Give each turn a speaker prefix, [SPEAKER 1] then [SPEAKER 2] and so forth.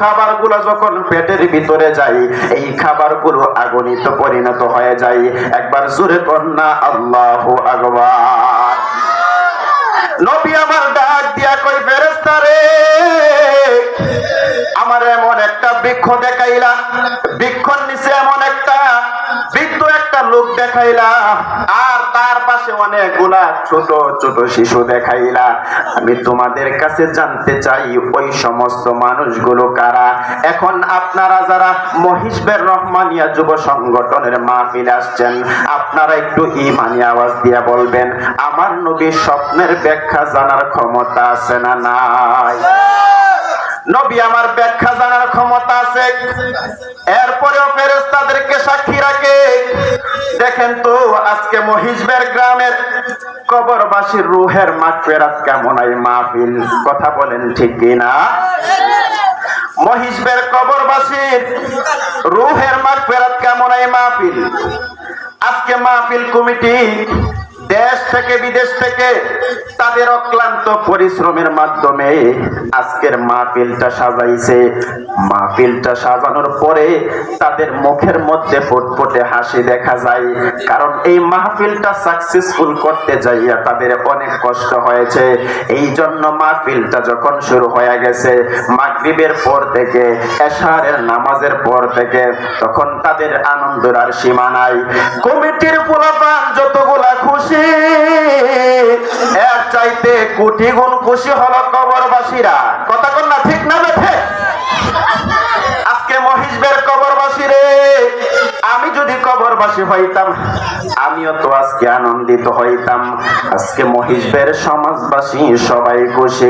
[SPEAKER 1] খাবারগুলো যখন পেটের ভিতরে যায়, এই খাবারগুলো আগুনিত পরিণত হয়ে যায়। একবার জোরে কন্যা আল্লাহ নবী আমার ডাক দিয়া কই আমার এমন একটা বৃক্ষ দেখাইলা, বৃক্ষর নিচে এমন একটা বৃদ্ধ একটা লোক দেখাইলা। আর তার পাশে অনেকগুলা ছোট ছোট শিশু দেখাইলা। আমি তোমাদের কাছে জানতে চাই, ওই সমস্ত মানুষগুলো কারা? এখন আপনারা যারা মহিষবের রহমানিয়া যুব সংগঠনের মাহফিল আসছেন, আপনারা একটু ইমানি আওয়াজ দিয়া বলবেন, আমার নবীর স্বপ্নের ব্যাখ্যা জানার ক্ষমতা আছে না নাই? নবী, আমার ব্যাখ্যা জানার ক্ষমতা আছে। এরপরেও ফেরেস্তাদেরকে সাক্ষী রাখে। দেখেন তো আজকে মহিষবের গ্রামের কবরবাসীর রুহের মাগফিরাত কেমন মাহফিল? কথা বলেন ঠিক কিনা? মহিষবের কবরবাসীর রুহের মাগফিরাত কেমন এই মাহফিল? আজকে মাহফিল কমিটি দেশ থেকে বিদেশ থেকে তাদের অক্লান্ত পরিশ্রমের মাধ্যমে আজকের মাহফিলটা সাজাইছে। মাহফিলটা সাজানোর পরে তাদের মুখের মধ্যে ফুটফুটে হাসি দেখা যায়। কারণ এই মাহফিলটা সাকসেসফুল করতে যাইয়া তাদের অনেক কষ্ট হয়েছে। এই জন্য মাহফিলটা যখন শুরু হয়ে গেছে, মাগরিবের পর থেকে, এশারের নামাজের পর থেকে, তখন তাদের আনন্দের আর সীমা নাই। কমিটির পোলাপান যতগুলা খুশি এর চাইতে কোটি গুণ খুশি কথা না, ঠিক না বেঠে? আজকে মহিষবের রে। আমি যদি কবরবাসী হইতাম, আমিও তো আজকে আনন্দিত হইতাম। আজকে মহিষবের সমাজবাসী সবাই খুশি।